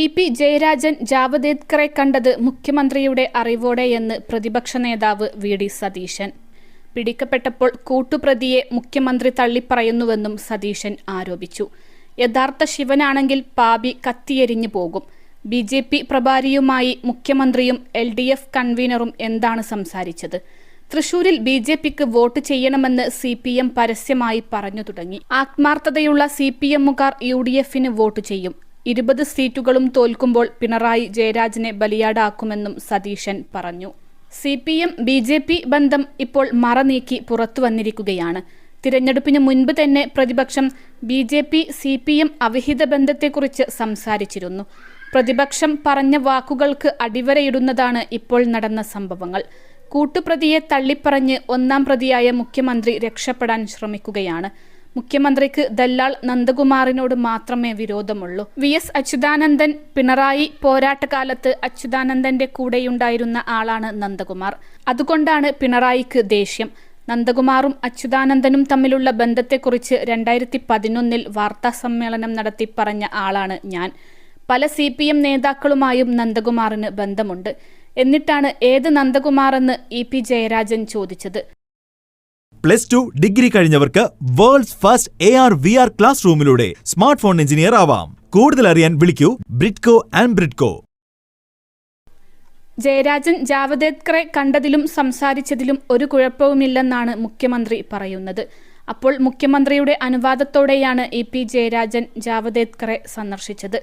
E P Jayarajan ജാവദേക്കറെ കണ്ടത് മുഖ്യമന്ത്രിയുടെ അറിവോടെയെന്ന് പ്രതിപക്ഷ നേതാവ് വി ഡി സതീശൻ. പിടിക്കപ്പെട്ടപ്പോൾ കൂട്ടുപ്രതിയെ മുഖ്യമന്ത്രി തള്ളിപ്പറയുന്നുവെന്നും സതീശൻ ആരോപിച്ചു. യഥാർത്ഥ ശിവനാണെങ്കിൽ പാപി കത്തിയെരിഞ്ഞു പോകും. ബി ജെ പി പ്രഭാരിയുമായി മുഖ്യമന്ത്രിയും എൽ ഡി എഫ് കൺവീനറും എന്താണ് സംസാരിച്ചത്? തൃശൂരിൽ ബി ജെ പിക്ക് വോട്ട് ചെയ്യണമെന്ന് സി പി എം പരസ്യമായി പറഞ്ഞു തുടങ്ങി. ആത്മാർത്ഥതയുള്ള സി പി എമ്മുകാർ യു ഡി എഫിന് വോട്ട് ചെയ്യും. ഇരുപത് സീറ്റുകളും തോൽക്കുമ്പോൾ പിണറായി ജയരാജനെ ബലിയാടാക്കുമെന്നും സതീശൻ പറഞ്ഞു. C P M B J P ബന്ധം ഇപ്പോൾ മറനീക്കി പുറത്തു വന്നിരിക്കുകയാണ്. തിരഞ്ഞെടുപ്പിന് മുൻപ് തന്നെ പ്രതിപക്ഷം B J P C P M അവിഹിത ബന്ധത്തെക്കുറിച്ച് സംസാരിച്ചിരുന്നു. പ്രതിപക്ഷം പറഞ്ഞ വാക്കുകൾക്ക് അടിവരയിടുന്നതാണ് ഇപ്പോൾ നടന്ന സംഭവങ്ങൾ. കൂട്ടുപ്രതിയെ തള്ളിപ്പറഞ്ഞ് ഒന്നാം പ്രതിയായ മുഖ്യമന്ത്രി രക്ഷപ്പെടാൻ ശ്രമിക്കുകയാണ്. മുഖ്യമന്ത്രിക്ക് ദല്ലാൾ നന്ദകുമാറിനോട് മാത്രമേ വിരോധമുള്ളൂ. വി എസ് അച്യുതാനന്ദൻ പിണറായി പോരാട്ടകാലത്ത് അച്യുതാനന്ദന്റെ കൂടെയുണ്ടായിരുന്ന ആളാണ് നന്ദകുമാർ. അതുകൊണ്ടാണ് പിണറായിക്ക് ദേഷ്യം. നന്ദകുമാറും അച്യുതാനന്ദനും തമ്മിലുള്ള ബന്ധത്തെക്കുറിച്ച് രണ്ടായിരത്തി പതിനൊന്നിൽ വാർത്താ സമ്മേളനം നടത്തി പറഞ്ഞ ആളാണ് ഞാൻ. പല സി പി എം നേതാക്കളുമായും നന്ദകുമാറിന് ബന്ധമുണ്ട്. എന്നിട്ടാണ് ഏത് നന്ദകുമാറെന്ന് ഇ പി ജയരാജൻ ചോദിച്ചത്. Plus two degree കഴിഞ്ഞവർക്ക് world's first A R V R class റൂമിലൂടെ smart phone engineer ആവാം. കൂടുതൽ അറിയാൻ വിളിക്കൂ ബ്രിഡ്കോ ആൻഡ് ബ്രിഡ്കോ. ജയരാജൻ ജാവദേക്കറെ കണ്ടതിലും സംസാരിച്ചതിലും ഒരു കുഴപ്പവുമില്ലെന്നാണ് മുഖ്യമന്ത്രി പറയുന്നത്. അപ്പോൾ മുഖ്യമന്ത്രിയുടെ അനുവാദത്തോടെയാണ് ഇ പി ജയരാജൻ ജാവദേക്കറെ സന്ദർശിച്ചത്.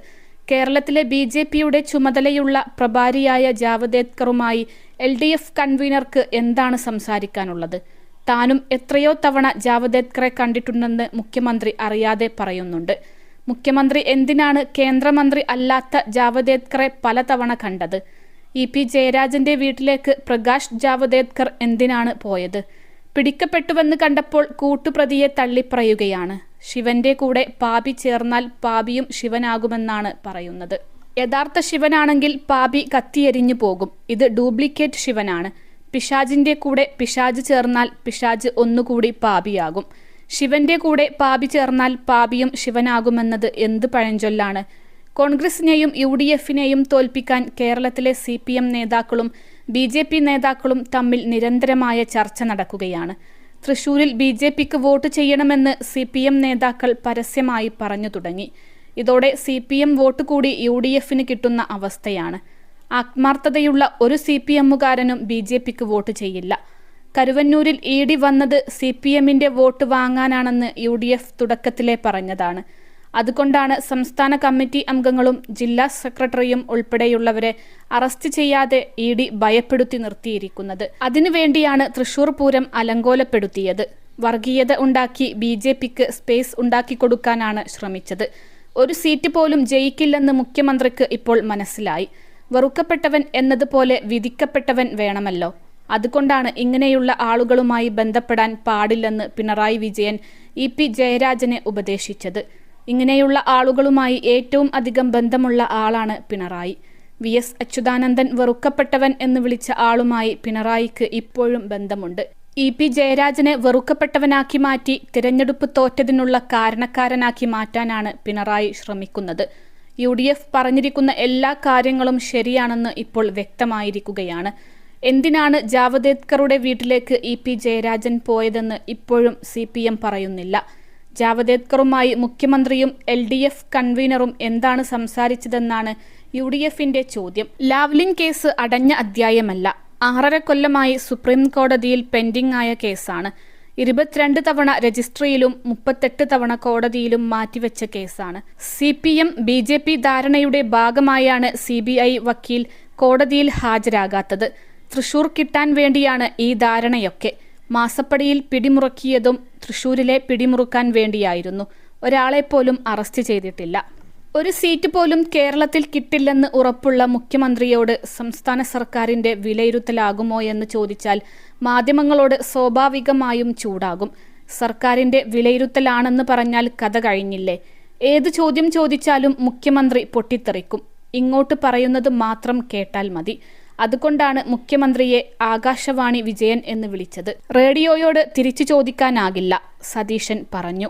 കേരളത്തിലെ ബി ജെ പിയുടെ ചുമതലയുള്ള പ്രഭാരിയായ ജാവദേക്കറുമായി എൽ ഡി എഫ് കൺവീനർക്ക് എന്താണ് സംസാരിക്കാനുള്ളത്? താനും എത്രയോ തവണ ജാവദേക്കറെ കണ്ടിട്ടുണ്ടെന്ന് മുഖ്യമന്ത്രി അറിയാതെ പറയുന്നുണ്ട്. മുഖ്യമന്ത്രി എന്തിനാണ് കേന്ദ്രമന്ത്രി അല്ലാത്ത ജാവദേക്കറെ പലതവണ കണ്ടത്? ഇ പി ജയരാജന്റെ വീട്ടിലേക്ക് പ്രകാശ് ജാവദേക്കർ എന്തിനാണ് പോയത്? പിടിക്കപ്പെട്ടുവെന്ന് കണ്ടപ്പോൾ കൂട്ടുപ്രതിയെ തള്ളിപ്പറയുകയാണ്. ശിവന്റെ കൂടെ പാപി ചേർന്നാൽ പാപിയും ശിവനാകുമെന്നാണ് പറയുന്നത്. യഥാർത്ഥ ശിവനാണെങ്കിൽ പാപി കത്തിയെരിഞ്ഞു പോകും. ഇത് ഡ്യൂപ്ലിക്കേറ്റ് ശിവനാണ്. പിശാജിന്റെ കൂടെ പിശാജ് ചേർന്നാൽ പിശാജ് ഒന്നുകൂടി പാപിയാകും. ശിവന്റെ കൂടെ പാപി ചേർന്നാൽ പാപിയും ശിവനാകുമെന്നത് എന്ത് പഴഞ്ചൊല്ലാണ്? കോൺഗ്രസിനെയും യു ഡി എഫിനെയും തോൽപ്പിക്കാൻ കേരളത്തിലെ സി പി എം നേതാക്കളും ബി ജെ പി നേതാക്കളും തമ്മിൽ നിരന്തരമായ ചർച്ച നടക്കുകയാണ്. തൃശൂരിൽ ബി ജെ പിക്ക് വോട്ട് ചെയ്യണമെന്ന് സി പി എം നേതാക്കൾ പരസ്യമായി പറഞ്ഞു തുടങ്ങി. ഇതോടെ സി പി എം വോട്ട് കൂടി യു ഡി എഫിന് കിട്ടുന്ന അവസ്ഥയാണ്. ആത്മാർത്ഥതയുള്ള ഒരു സി പി എമ്മുകാരനും ബി ജെ പിക്ക് വോട്ട് ചെയ്യില്ല. കരുവന്നൂരിൽ ഇ ഡി വന്നത് സി പി എമ്മിന്റെ വോട്ട് വാങ്ങാനാണെന്ന് യു ഡി എഫ് തുടക്കത്തിലെ പറഞ്ഞതാണ്. അതുകൊണ്ടാണ് സംസ്ഥാന കമ്മിറ്റി അംഗങ്ങളും ജില്ലാ സെക്രട്ടറിയും ഉൾപ്പെടെയുള്ളവരെ അറസ്റ്റ് ചെയ്യാതെ ഇ ഡി ഭയപ്പെടുത്തി നിർത്തിയിരിക്കുന്നത്. അതിനുവേണ്ടിയാണ് തൃശൂർ പൂരം അലങ്കോലപ്പെടുത്തിയത്. വർഗീയത ഉണ്ടാക്കി ബി ജെ പിക്ക് സ്പേസ് ഉണ്ടാക്കിക്കൊടുക്കാനാണ് ശ്രമിച്ചത്. ഒരു സീറ്റ് പോലും ജയിക്കില്ലെന്ന് മുഖ്യമന്ത്രിക്ക് ഇപ്പോൾ മനസ്സിലായി. വെറുക്കപ്പെട്ടവൻ എന്നതുപോലെ വിധിക്കപ്പെട്ടവൻ വേണമല്ലോ. അതുകൊണ്ടാണ് ഇങ്ങനെയുള്ള ആളുകളുമായി ബന്ധപ്പെടാൻ പാടില്ലെന്ന് പിണറായി വിജയൻ ഇ പി ജയരാജനെ ഉപദേശിച്ചത്. ഇങ്ങനെയുള്ള ആളുകളുമായി ഏറ്റവും അധികം ബന്ധമുള്ള ആളാണ് പിണറായി. വി എസ് അച്യുതാനന്ദൻ വെറുക്കപ്പെട്ടവൻ എന്ന് വിളിച്ച ആളുമായി പിണറായിക്ക് ഇപ്പോഴും ബന്ധമുണ്ട്. ഇ പി ജയരാജനെ വെറുക്കപ്പെട്ടവനാക്കി മാറ്റി തിരഞ്ഞെടുപ്പ് തോറ്റതിനുള്ള കാരണക്കാരനാക്കി മാറ്റാനാണ് പിണറായി ശ്രമിക്കുന്നത്. യു ഡി എഫ് പറഞ്ഞിരിക്കുന്ന എല്ലാ കാര്യങ്ങളും ശരിയാണെന്ന് ഇപ്പോൾ വ്യക്തമായിരിക്കുകയാണ്. എന്തിനാണ് ജാവദേക്കറുടെ വീട്ടിലേക്ക് ഇ പി ജയരാജൻ പോയതെന്ന് ഇപ്പോഴും സി പി എം പറയുന്നില്ല. ജാവദേക്കറുമായി മുഖ്യമന്ത്രിയും എൽ ഡി എഫ് കൺവീനറും എന്താണ് സംസാരിച്ചതെന്നാണ് യു ഡി എഫിന്റെ ചോദ്യം. ലാവ്ലിൻ കേസ് അടഞ്ഞ അധ്യായമല്ല. ആറര കൊല്ലമായി സുപ്രീം കോടതിയിൽ പെൻഡിംഗ് ആയ കേസാണ്. ഇരുപത്തിരണ്ട് തവണ രജിസ്ട്രിയിലും മുപ്പത്തെട്ട് തവണ കോടതിയിലും മാറ്റിവെച്ച കേസാണ്. C P M B J P ധാരണയുടെ ഭാഗമായാണ് സി ബി ഐ വക്കീൽ കോടതിയിൽ ഹാജരാകാത്തത്. തൃശൂർ കിട്ടാൻ വേണ്ടിയാണ് ഈ ധാരണയൊക്കെ. മാസപ്പടിയിൽ പിടിമുറുക്കിയതും തൃശൂരിലെ പിടിമുറുക്കാൻ വേണ്ടിയായിരുന്നു. ഒരാളെപ്പോലും അറസ്റ്റ് ചെയ്തിട്ടില്ല. ഒരു സീറ്റ് പോലും കേരളത്തിൽ കിട്ടില്ലെന്ന് ഉറപ്പുള്ള മുഖ്യമന്ത്രിയോട് സംസ്ഥാന സർക്കാരിന്റെ വിലയിരുത്തലാകുമോ എന്ന് ചോദിച്ചാൽ മാധ്യമങ്ങളോട് സ്വാഭാവികമായും ചൂടാകും. സർക്കാരിന്റെ വിലയിരുത്തലാണെന്ന് പറഞ്ഞാൽ കഥ കഴിഞ്ഞില്ലേ? ഏത് ചോദ്യം ചോദിച്ചാലും മുഖ്യമന്ത്രി പൊട്ടിത്തെറിക്കും. ഇങ്ങോട്ട് പറയുന്നത് മാത്രം കേട്ടാൽ മതി. അതുകൊണ്ടാണ് മുഖ്യമന്ത്രിയെ ആകാശവാണി വിജയൻ എന്ന് വിളിച്ചത്. റേഡിയോയോട് തിരിച്ചു ചോദിക്കാനാകില്ല സതീശൻ പറഞ്ഞു.